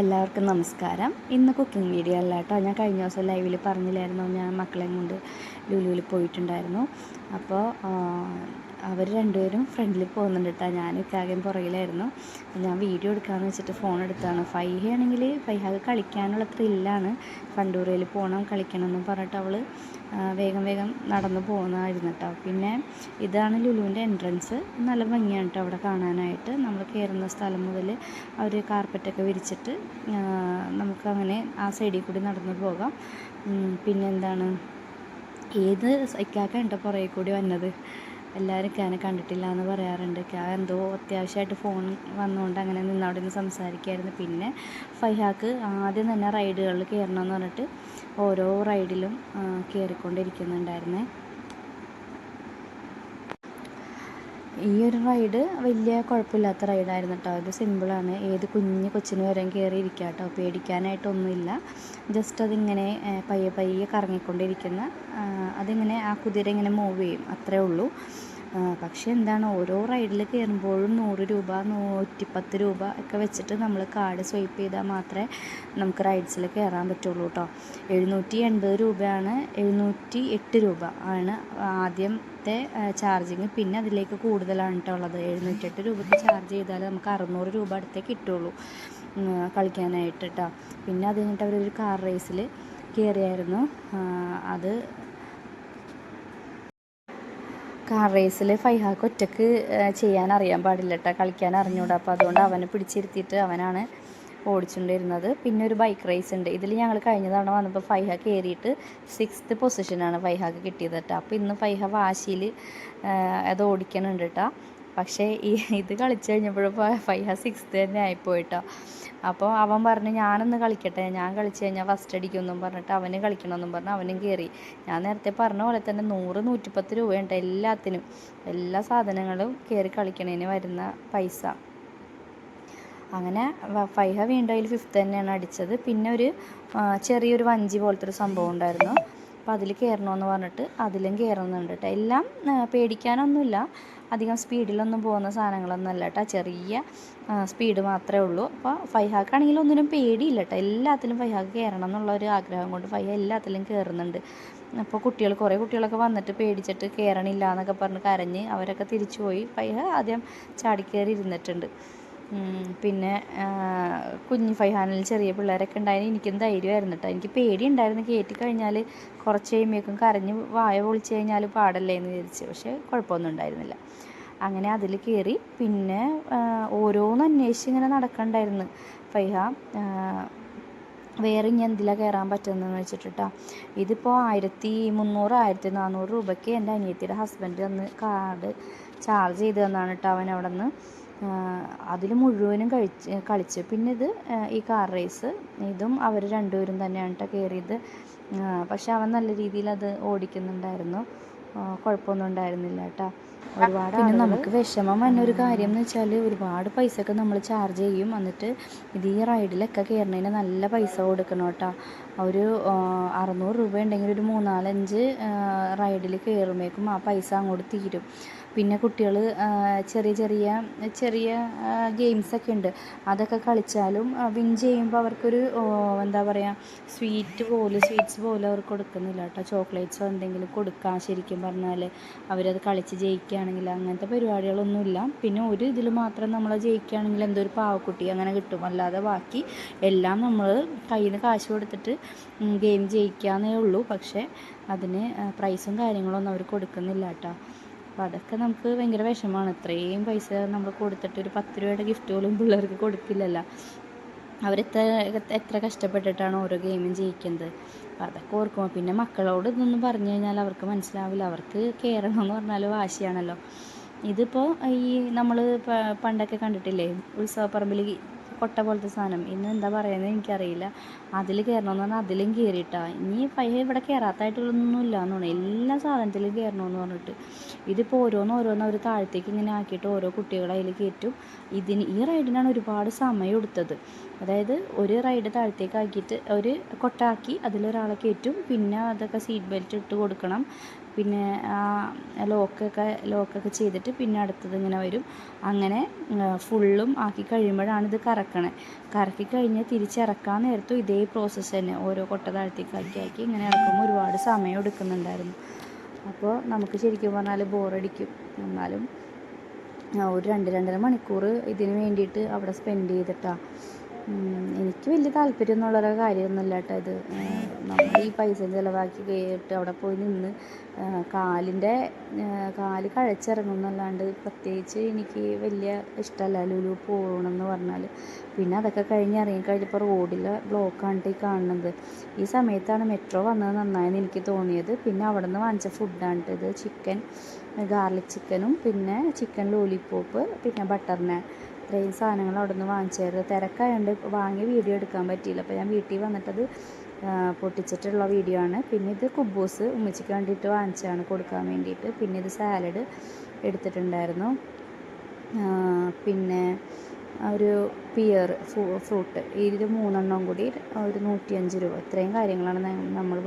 എല്ലാവർക്കും നമസ്കാരം. ഇന്ന് കുക്കിംഗ് വീഡിയോ അല്ല കേട്ടോ. ഞാൻ കഴിഞ്ഞ ദിവസം ലൈവിൽ പറഞ്ഞില്ലായിരുന്നു? ഞാൻ മക്കളെയും കൊണ്ട് ലുലുവിൽ പോയിട്ടുണ്ടായിരുന്നു. അപ്പോൾ അവർ രണ്ടുപേരും ഫ്രണ്ടിൽ പോകുന്നുണ്ട് കേട്ടോ ഞാൻ ഇക്കാകെയും പുറകിലായിരുന്നു ഞാൻ വീഡിയോ എടുക്കാമെന്ന് വെച്ചിട്ട് ഫോൺ എടുത്താണ്. ഫൈഹ ആണെങ്കിൽ ഫൈഹക്ക് കളിക്കാനുള്ള ത്രില്ലാണ് ഫണ്ടൂറയിൽ പോകണം കളിക്കണം എന്ന് പറഞ്ഞിട്ട് അവൾ വേഗം വേഗം നടന്നു പോകുന്നതായിരുന്നു കേട്ടോ പിന്നെ ഇതാണ് ലുലുവിന്റെ എൻട്രൻസ് നല്ല ഭംഗിയാണ് കേട്ടോ അവിടെ കാണാനായിട്ട്. നമ്മൾ കയറുന്ന സ്ഥലം മുതൽ അവർ കാർപ്പറ്റൊക്കെ വിരിച്ചിട്ട് നമുക്കങ്ങനെ ആ സൈഡിൽ കൂടി നടന്നു പോകാം. പിന്നെന്താണ് ഏത് ഇക്കാക്ക കേട്ടോ പുറകെ കൂടി വന്നത്? എല്ലാവരും ക്യാനെ കണ്ടിട്ടില്ല എന്ന് പറയാറുണ്ട്. ക്യാ എന്തോ അത്യാവശ്യമായിട്ട് ഫോൺ വന്നുകൊണ്ട് അങ്ങനെ നിന്ന് അവിടെ നിന്ന് സംസാരിക്കുമായിരുന്നു പിന്നെ ഫൈഹാക്ക് ആദ്യം തന്നെ റൈഡുകളിൽ കയറണമെന്ന് പറഞ്ഞിട്ട് ഓരോ റൈഡിലും കയറിക്കൊണ്ടിരിക്കുന്നുണ്ടായിരുന്നു കയറിക്കൊണ്ടിരിക്കുന്നുണ്ടായിരുന്നേ ഈ ഒരു റൈഡ് വലിയ കുഴപ്പമില്ലാത്ത റൈഡായിരുന്നു കേട്ടോ ഇത് സിമ്പിളാണ് ഏത് കുഞ്ഞ് കൊച്ചിന് വരെയും കയറി ഇരിക്കുക കേട്ടോ പേടിക്കാനായിട്ടൊന്നുമില്ല. ജസ്റ്റ് അതിങ്ങനെ പയ്യെ പയ്യെ കറങ്ങിക്കൊണ്ടിരിക്കുന്ന അതിങ്ങനെ ആ കുതിര ഇങ്ങനെ മൂവ് ചെയ്യും. അത്രേ ഉള്ളൂ. പക്ഷേ എന്താണ് ഓരോ റൈഡിൽ കയറുമ്പോഴും നൂറ് രൂപ നൂറ്റിപ്പത്ത് രൂപ ഒക്കെ വെച്ചിട്ട് നമ്മൾ കാർഡ് സ്വൈപ്പ് ചെയ്താൽ മാത്രമേ നമുക്ക് റൈഡ്സിൽ കയറാൻ പറ്റുള്ളൂ കേട്ടോ എഴുന്നൂറ്റി എൺപത് രൂപയാണ് എഴുന്നൂറ്റി എട്ട് രൂപ ആണ് ആദ്യത്തെ ചാർജിങ്. പിന്നെ അതിലേക്ക് കൂടുതലാണ് കേട്ടോ ഉള്ളത്. എഴുന്നൂറ്റെട്ട് രൂപയ്ക്ക് ചാർജ് ചെയ്താൽ നമുക്ക് അറുന്നൂറ് രൂപ അടുത്തേ കിട്ടുള്ളൂ കളിക്കാനായിട്ട് കേട്ടോ പിന്നെ അത് കഴിഞ്ഞിട്ട് അവരൊരു കാർ റേസിൽ കയറിയായിരുന്നു. അത് കാർ റേസിൽ ഫൈഹാക്ക് ഒറ്റയ്ക്ക് ചെയ്യാൻ അറിയാൻ പാടില്ല കേട്ടോ കളിക്കാൻ അറിഞ്ഞൂടാ. അപ്പോൾ അതുകൊണ്ട് അവനെ പിടിച്ചിരുത്തിയിട്ട് അവനാണ് ഓടിച്ചുകൊണ്ടിരുന്നത് പിന്നെ ഒരു ബൈക്ക് റേസ് ഉണ്ട്. ഇതിൽ ഞങ്ങൾ കഴിഞ്ഞ തവണ വന്നപ്പോൾ ഫൈഹ കയറിയിട്ട് സിക്സ്ത് പൊസിഷനാണ് ഫൈഹാക്ക് കിട്ടിയത് കേട്ടോ അപ്പോൾ ഇന്ന് ഫൈഹ വാശിയിൽ അത് ഓടിക്കണുണ്ട് കേട്ടോ പക്ഷേ ഈ ഇത് കളിച്ചു കഴിഞ്ഞപ്പോഴും ഫൈഹ സിക്സ്ത് തന്നെ ആയിപ്പോയിട്ടോ. അപ്പോൾ അവൻ പറഞ്ഞു ഞാനൊന്ന് കളിക്കട്ടെ. ഞാൻ കളിച്ച് കഴിഞ്ഞാൽ ഫസ്റ്റ് അടിക്കുമെന്നും പറഞ്ഞിട്ട് അവന് കളിക്കണമെന്നും പറഞ്ഞ് അവനും കയറി. ഞാൻ നേരത്തെ പറഞ്ഞ പോലെ തന്നെ നൂറ് നൂറ്റിപ്പത്ത് രൂപയുണ്ട് എല്ലാത്തിനും. എല്ലാ സാധനങ്ങളും കയറി കളിക്കണതിന് വരുന്ന പൈസ. അങ്ങനെ ഫൈഹ വീണ്ടും അതിൽ ഫിഫ്ത്ത് തന്നെയാണ് അടിച്ചത്. പിന്നെ ഒരു ചെറിയൊരു വഞ്ചി പോലത്തെ ഒരു സംഭവം ഉണ്ടായിരുന്നു. അപ്പോൾ അതിൽ കയറണമെന്ന് പറഞ്ഞിട്ട് അതിലും കയറുന്നുണ്ട് കേട്ടോ എല്ലാം പേടിക്കാനൊന്നുമില്ല. അധികം സ്പീഡിലൊന്നും പോകുന്ന സാധനങ്ങളൊന്നും അല്ല കേട്ടോ ചെറിയ സ്പീഡ് മാത്രമേ ഉള്ളൂ. അപ്പോൾ ഫൈഹാക്കാണെങ്കിൽ ഒന്നിനും പേടിയില്ല കേട്ടോ എല്ലാത്തിലും ഫൈഹാക്ക് കയറണം എന്നുള്ള ഒരു ആഗ്രഹം കൊണ്ട് ഫൈഹ എല്ലാത്തിലും കയറുന്നുണ്ട് അപ്പോൾ കുട്ടികൾ കുറേ കുട്ടികളൊക്കെ വന്നിട്ട് പേടിച്ചിട്ട് കയറണില്ല എന്നൊക്കെ പറഞ്ഞ് കരഞ്ഞ് അവരൊക്കെ തിരിച്ചു പോയി ഫൈഹ ആദ്യം ചാടിക്കയറി ഇരുന്നിട്ടുണ്ട്. പിന്നെ കുഞ്ഞ് ഫൈഹാനിൽ ചെറിയ പിള്ളേരൊക്കെ ഉണ്ടായിരുന്നു എനിക്കും ധൈര്യമായിരുന്നു കേട്ടോ എനിക്ക് പേടിയുണ്ടായിരുന്നു കയറ്റി കഴിഞ്ഞാൽ കുറച്ച് കഴിയുമ്പോഴേക്കും കരഞ്ഞ് വായ പൊളിച്ച് കഴിഞ്ഞാൽ പാടല്ലേ എന്ന് വിചാരിച്ചു. പക്ഷേ കുഴപ്പമൊന്നും ഉണ്ടായിരുന്നില്ല. അങ്ങനെ അതിൽ കയറി പിന്നെ ഓരോന്ന് അന്വേഷിച്ച് ഇങ്ങനെ നടക്കണ്ടായിരുന്നു. ഫൈഹ വേറെ ഇനി എന്തിലാണ് കയറാൻ പറ്റുന്നതെന്ന് വെച്ചിട്ടാ ഇതിപ്പോൾ ആയിരത്തി മുന്നൂറ് ആയിരത്തി നാനൂറ് രൂപയ്ക്ക് എന്റെ അനിയത്തിയുടെ ഹസ്ബൻഡ് അന്ന് കാർഡ് ചാർജ് ചെയ്ത് തന്നാണ് കേട്ടോ അവൻ അവിടെ നിന്ന് അതിൽ മുഴുവനും കഴിച്ച് കളിച്ച്. പിന്നെ ഇത് ഈ കാർ റേസ് ഇതും അവർ രണ്ടുപേരും തന്നെയാണ് കേട്ടോ കയറിയത് പക്ഷേ അവൻ നല്ല രീതിയിൽ അത് ഓടിക്കുന്നുണ്ടായിരുന്നു. കുഴപ്പമൊന്നും ഉണ്ടായിരുന്നില്ല കേട്ടോ. ഒരുപാട് പിന്നെ നമുക്ക് വിഷമം വന്ന ഒരു കാര്യം എന്ന് വെച്ചാൽ ഒരുപാട് പൈസ ഒക്കെ നമ്മൾ ചാർജ് ചെയ്യും. എന്നിട്ട് ഇത് ഈ റൈഡിലൊക്കെ കയറുന്നതിന് നല്ല പൈസ കൊടുക്കണം കേട്ടോ. ഒരു അറുന്നൂറ് രൂപ ഉണ്ടെങ്കിൽ ഒരു മൂന്നാലഞ്ച് റൈഡിൽ കയറുമ്പോഴേക്കും ആ പൈസ അങ്ങോട്ട് തീരും. പിന്നെ കുട്ടികൾ ചെറിയ ചെറിയ ചെറിയ ഗെയിംസൊക്കെ ഉണ്ട്. അതൊക്കെ കളിച്ചാലും വിൻ ചെയ്യുമ്പോൾ അവർക്കൊരു എന്താ പറയുക സ്വീറ്റ് പോലെ സ്വീറ്റ്സ് പോലെ അവർക്ക് കൊടുക്കുന്നില്ല കേട്ടോ. ചോക്ലേറ്റ്സോ എന്തെങ്കിലും കൊടുക്കാം ശരിക്കും. പറഞ്ഞാൽ അവരത് കളിച്ച് ജയിക്കുകയാണെങ്കിൽ അങ്ങനത്തെ പരിപാടികളൊന്നുമില്ല. പിന്നെ ഒരു ഇതിൽ മാത്രം നമ്മൾ ജയിക്കുകയാണെങ്കിൽ എന്തോ ഒരു പാവക്കുട്ടി അങ്ങനെ കിട്ടും. അല്ലാതെ ബാക്കി എല്ലാം നമ്മൾ കയ്യിൽ നിന്ന് കാശ് കൊടുത്തിട്ട് ഗെയിം ജയിക്കാന്നേ ഉള്ളൂ. പക്ഷേ അതിന് പ്രൈസും കാര്യങ്ങളൊന്നും അവർ കൊടുക്കുന്നില്ല കേട്ടോ. അപ്പോൾ അതൊക്കെ നമുക്ക് ഭയങ്കര വിഷമമാണ് ഇത്രയും പൈസ നമ്മൾ കൊടുത്തിട്ട് ഒരു പത്ത് രൂപയുടെ ഗിഫ്റ്റ് പോലും പിള്ളേർക്ക് കൊടുക്കില്ലല്ലോ. അവരെത്ര എത്ര കഷ്ടപ്പെട്ടിട്ടാണ് ഓരോ ഗെയിമും ജയിക്കുന്നത്? അപ്പം അതൊക്കെ ഓർക്കുമ്പോൾ പിന്നെ മക്കളോട് ഇതൊന്നും പറഞ്ഞു കഴിഞ്ഞാൽ അവർക്ക് മനസ്സിലാവില്ല. അവർക്ക് കയറണം എന്ന് പറഞ്ഞാൽ വാശിയാണല്ലോ. ഇതിപ്പോൾ ഈ നമ്മൾ പണ്ടൊക്കെ കണ്ടിട്ടില്ലേ? ഉത്സവപ്പറമ്പിൽ കൊട്ട പോലത്തെ സാധനം. ഇന്ന് എന്താ പറയുന്നത് എനിക്കറിയില്ല. അതിൽ കയറണമെന്ന് പറഞ്ഞാൽ അതിലും കയറിയിട്ടാ ഇനി പയ്യ ഇവിടെ കയറാത്തായിട്ടുള്ളൊന്നും ഇല്ല എന്ന് തോന്നുന്നു. എല്ലാ സാധനത്തിലും കയറണമെന്ന് പറഞ്ഞിട്ട്. ഇതിപ്പോൾ ഓരോന്ന് ഓരോന്ന് അവർ താഴത്തേക്ക് ഇങ്ങനെ ആക്കിയിട്ട് ഓരോ കുട്ടികളെ അതിൽ കയറ്റും. ഇതിന് ഈ റൈഡിനാണ് ഒരുപാട് സമയം എടുത്തത്. അതായത് ഒരു റൈഡ് താഴത്തേക്ക് ആക്കിയിട്ട് ഒരു കൊട്ടാക്കി അതിലൊരാളെ കയറ്റും. പിന്നെ അതൊക്കെ സീറ്റ് ബെൽറ്റ് ഇട്ട് കൊടുക്കണം. പിന്നെ ആ ലോക്കൊക്കെ ലോക്കൊക്കെ ചെയ്തിട്ട് പിന്നെ അടുത്തത് ഇങ്ങനെ വരും. അങ്ങനെ ഫുള്ളും ആക്കി കഴിയുമ്പോഴാണ് ഇത് കറക്കണേ. കറക്കി കഴിഞ്ഞ് തിരിച്ചിറക്കാൻ നേരത്തും ഇതേ പ്രോസസ്സ് തന്നെ. ഓരോ കൊട്ട താഴ്ത്തേക്ക് ആക്കി ആക്കി ഇങ്ങനെ ഇറക്കുമ്പോൾ ഒരുപാട് സമയം എടുക്കുന്നുണ്ടായിരുന്നു. അപ്പോൾ നമുക്ക് ശരിക്കും പറഞ്ഞാൽ ബോറടിക്കും. എന്നാലും ഒരു രണ്ട് രണ്ടര മണിക്കൂർ ഇതിന് വേണ്ടിയിട്ട് അവിടെ സ്പെൻഡ് ചെയ്തിട്ടാണ് എനിക്ക് വലിയ താല്പര്യമൊന്നുമുള്ളൊരു കാര്യമൊന്നുമില്ല കേട്ടോ ഇത്. നമ്മൾ ഈ പൈസ ചിലവാക്കി കേട്ട് അവിടെ പോയി നിന്ന് കാലിന്റെ കാൽ കഴച്ചിറങ്ങുന്നല്ലാണ്ട് പ്രത്യേകിച്ച് എനിക്ക് വലിയ ഇഷ്ടമല്ല ലുലു പോകണമെന്ന് പറഞ്ഞാൽ. പിന്നെ അതൊക്കെ കഴിഞ്ഞ് ഇറങ്ങിക്കഴിഞ്ഞപ്പോൾ റോഡിലെ ബ്ലോക്കാണ് ഈ കാണുന്നത്. ഈ സമയത്താണ് മെട്രോ വന്നത് നന്നായെന്ന് എനിക്ക് തോന്നിയത്. പിന്നെ അവിടെ നിന്ന് വാങ്ങിച്ച ഫുഡാണ് ഇത്. ചിക്കൻ ഗാർലിക് ചിക്കനും പിന്നെ ചിക്കൻ ലോലിപോപ്പ് പിന്നെ ബട്ടർ നാൻ ഇത്രയും സാധനങ്ങൾ അവിടെ നിന്ന് വാങ്ങിച്ചായിരുന്നു തിരക്കായതുകൊണ്ട് വാങ്ങി വീഡിയോ എടുക്കാൻ പറ്റിയില്ല. അപ്പോൾ ഞാൻ വീട്ടിൽ വന്നിട്ടത് പൊട്ടിച്ചിട്ടുള്ള വീഡിയോ ആണ്. പിന്നെ ഇത് കുബൂസ് ഉമ്മച്ചിക്ക് വേണ്ടിയിട്ട് വാങ്ങിച്ചാണ് കൊടുക്കാൻ വേണ്ടിയിട്ട്. പിന്നെ ഇത് സാലഡ് എടുത്തിട്ടുണ്ടായിരുന്നു. പിന്നെ ഒരു പിയർ ഫ്രൂട്ട്. ഇത് മൂന്നെണ്ണം കൂടി ഒരു നൂറ്റിയഞ്ച് രൂപ. ഇത്രയും കാര്യങ്ങളാണ് നമ്മൾ